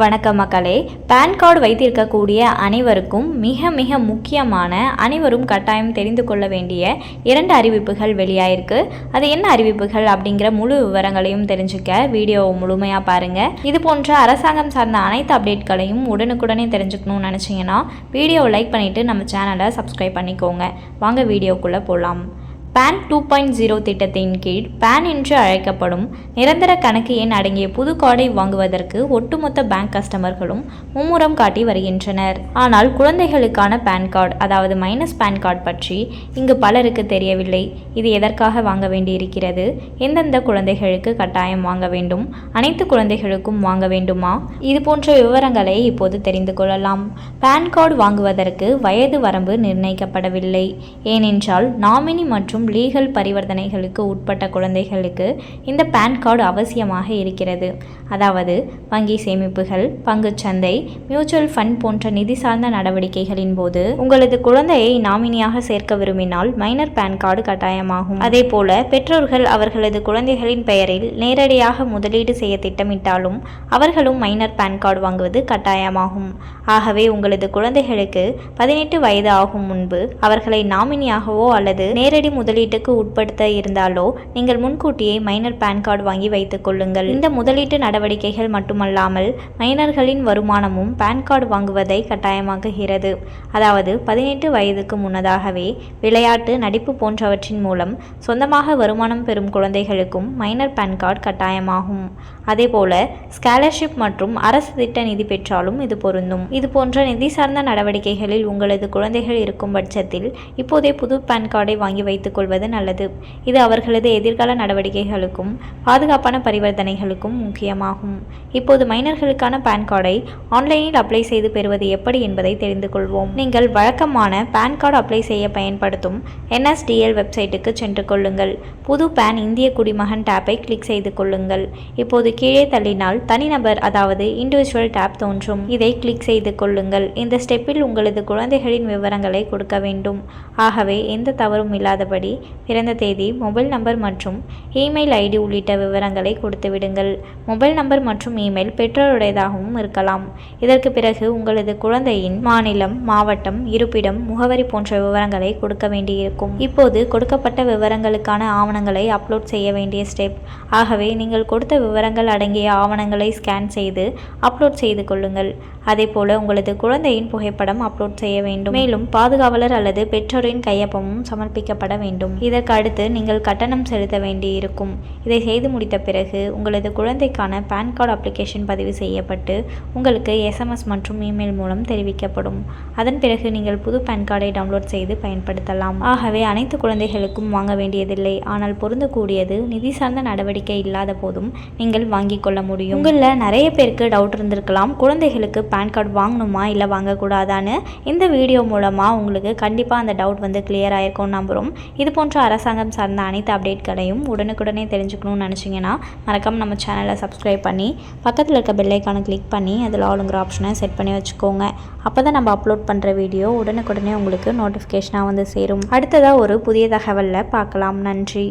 வணக்கம் மக்களே. Pan card வைத்திருக்கக்கூடிய அனைவருக்கும் மிக மிக முக்கியமான அனைவரும் கட்டாயம் தெரிந்து கொள்ள வேண்டிய இரண்டு அறிவிப்புகள் வெளியாயிருக்கு. அது என்ன அறிவிப்புகள் அப்படிங்கிற முழு விவரங்களையும் தெரிஞ்சுக்க வீடியோவை முழுமையாக பாருங்கள் இது போன்ற அரசாங்கம் சார்ந்த அனைத்து அப்டேட்களையும் உடனுக்குடனே தெரிஞ்சுக்கணும்னு நினச்சிங்கன்னா வீடியோவை லைக் பண்ணிவிட்டு நம்ம சேனலை சப்ஸ்கிரைப் பண்ணிக்கோங்க. வாங்க வீடியோக்குள்ளே போகலாம் பேன் டூ பாயிண்ட் ஜீரோ திட்டத்தின் கீழ் பேன் என்று அழைக்கப்படும் நிரந்தர கணக்கு எண் அடங்கிய புது கார்டை வாங்குவதற்கு ஒட்டுமொத்த பேங்க் கஸ்டமர்களும் மும்முரம் காட்டி வருகின்றனர். ஆனால் குழந்தைகளுக்கான பேன் கார்டு அதாவது மைனஸ் பேன் கார்டு பற்றி இங்கு பலருக்கு தெரியவில்லை. இது எதற்காக வாங்க வேண்டியிருக்கிறது? எந்தெந்த குழந்தைகளுக்கு கட்டாயம் வாங்க வேண்டும்? அனைத்து குழந்தைகளுக்கும் வாங்க வேண்டுமா? இது போன்ற விவரங்களை இப்போது தெரிந்து கொள்ளலாம். பேன் கார்டு வாங்குவதற்கு வயது வரம்பு நிர்ணயிக்கப்படவில்லை. ஏனென்றால் நாமினி மற்றும் லீகல் பரிவர்த்தனைகளுக்கு உட்பட்ட குழந்தைகளுக்கு இந்த பேன் கார்டு அவசியமாக இருக்கிறது. அதாவது வங்கி சேமிப்புகள் பங்குச்சந்தை மியூச்சுவல் ஃபண்ட் போன்ற நிதி சார்ந்த நடவடிக்கைகளின் போது உங்களது குழந்தையை நாமினியாக சேர்க்க விரும்பினால் மைனர் பேன் கார்டு கட்டாயமாகும். அதே போல பெற்றோர்கள் அவர்களது குழந்தைகளின் பெயரில் நேரடியாக முதலீடு செய்ய திட்டமிட்டாலும் அவர்களும் மைனர் பேன் கார்டு வாங்குவது கட்டாயமாகும். ஆகவே உங்களது குழந்தைகளுக்கு பதினெட்டு வயது ஆகும் முன்பு அவர்களை நாமினியாகவோ அல்லது நேரடி முதல் முதலீட்டுக்கு உட்படுத்த இருந்தாலோ நீங்கள் முன்கூட்டியே மைனர் பேன் கார்டு வாங்கி வைத்துக் கொள்ளுங்கள். இந்த முதலீட்டு நடவடிக்கைகள் மட்டுமல்லாமல் மைனர்களின் வருமானமும் பேன் கார்டு வாங்குவதை கட்டாயமாக்குகிறது. அதாவது பதினெட்டு வயதுக்கு முன்னதாகவே விளையாட்டு நடிப்பு போன்றவற்றின் மூலம் சொந்தமாக வருமானம் பெறும் குழந்தைகளுக்கும் மைனர் பேன் கார்டு கட்டாயமாகும். அதேபோல ஸ்காலர்ஷிப் மற்றும் அரசு திட்ட நிதி பெற்றாலும் இது பொருந்தும். இது போன்ற நிதி சார்ந்த நடவடிக்கைகளில் உங்களது குழந்தைகள் இருக்கும் பட்சத்தில் இப்போதே புது பேன் கார்டை வாங்கி வைத்துக் கொள்வது நல்லது. இது அவர்களது எதிர்கால நடவடிக்கைகளுக்கும் பாதுகாப்பான பரிவர்த்தனைகளுக்கும் முக்கியமாகும். இப்போது மைனர்களுக்கான பேன் கார்டை ஆன்லைனில் அப்ளை செய்து பெறுவது எப்படி என்பதை தெரிந்து கொள்வோம். நீங்கள் வழக்கமான பேன் கார்டு அப்ளை செய்ய பயன்படுத்தும் என்எஸ்டிஎல் வெப்சைட்டுக்கு சென்று கொள்ளுங்கள். புது பேன் இந்திய குடிமகன் டேப்பை கிளிக் செய்து கொள்ளுங்கள். இப்போது கீழே தள்ளினால் தனிநபர் அதாவது இண்டிவிஜுவல் டேப் தோன்றும். இதை கிளிக் செய்து கொள்ளுங்கள். இந்த ஸ்டெப்பில் உங்களது குழந்தைகளின் விவரங்களை கொடுக்க வேண்டும். ஆகவே எந்த தவறும் இல்லாதபடி பிறந்த தேதி மொபைல் நம்பர் மற்றும் இமெயில் ஐடி உள்ளிட்ட விவரங்களை கொடுத்து விடுங்கள். மொபைல் நம்பர் மற்றும் இமெயில் பெற்றோருடையதாகவும் இருக்கலாம். இதற்கு பிறகு உங்களது குழந்தையின் மாநிலம் மாவட்டம் இருப்பிடம் முகவரி போன்ற விவரங்களை கொடுக்க வேண்டியிருக்கும். இப்போது கொடுக்கப்பட்ட விவரங்களுக்கான ஆவணங்களை அப்லோட் செய்ய வேண்டிய ஸ்டெப். ஆகவே நீங்கள் கொடுத்த விவரங்கள் அடங்கிய ஆவணங்களை ஸ்கேன் செய்து அப்லோட் செய்து கொள்ளுங்கள். அதேபோல உங்களது குழந்தையின் புகைப்படம் அப்லோட் செய்ய வேண்டும். மேலும் பாதுகாவலர் அல்லது பெற்றோரின் கையொப்பமும் சமர்ப்பிக்கப்பட வேண்டும். இதற்கு அடுத்து நீங்கள் கட்டணம் செலுத்த வேண்டியிருக்கும். இதை செய்து முடித்த பிறகு உங்களது குழந்தைக்கான பேன் கார்டு அப்ளிகேஷன் பதிவு செய்யப்பட்டு உங்களுக்கு எஸ்எம்எஸ் மற்றும் இமெயில் மூலம் தெரிவிக்கப்படும். அதன் பிறகு நீங்கள் புது பேன் கார்டை டவுன்லோட் செய்து பயன்படுத்தலாம். ஆகவே அனைத்து குழந்தைகளுக்கும் வாங்க வேண்டியதில்லை. ஆனால் பொருந்தக்கூடியது நிதி சார்ந்த நடவடிக்கை இல்லாத போதும் நீங்கள் வாங்கிக் கொள்ள முடியும். உங்களில் நிறைய பேருக்கு டவுட் இருந்திருக்கலாம். குழந்தைகளுக்கு பேன் கார்டு வாங்கணுமா இல்லை வாங்கக்கூடாதான்னு இந்த வீடியோ மூலமாக உங்களுக்கு கண்டிப்பாக அந்த டவுட் வந்து கிளியர் ஆயிருக்கும் நம்புகிறோம் இது போன்ற அரசாங்கம் சார்ந்த அனைத்து அப்டேட்களையும் உடனுக்குடனே தெரிஞ்சுக்கணும்னு நினச்சிங்கன்னா மறக்காமல் நம்ம சேனலை சப்ஸ்கிரைப் பண்ணி பக்கத்தில் இருக்க பெல்லைக்கானை கிளிக் பண்ணி அதில் ஆளுங்கிற ஆப்ஷனை செட் பண்ணி வச்சுக்கோங்க. அப்போ தான் நம்ம அப்லோட் பண்ணுற வீடியோ உடனுக்குடனே உங்களுக்கு நோட்டிஃபிகேஷனாக வந்து சேரும். அடுத்ததாக ஒரு புதிய தகவலில் பார்க்கலாம். நன்றி.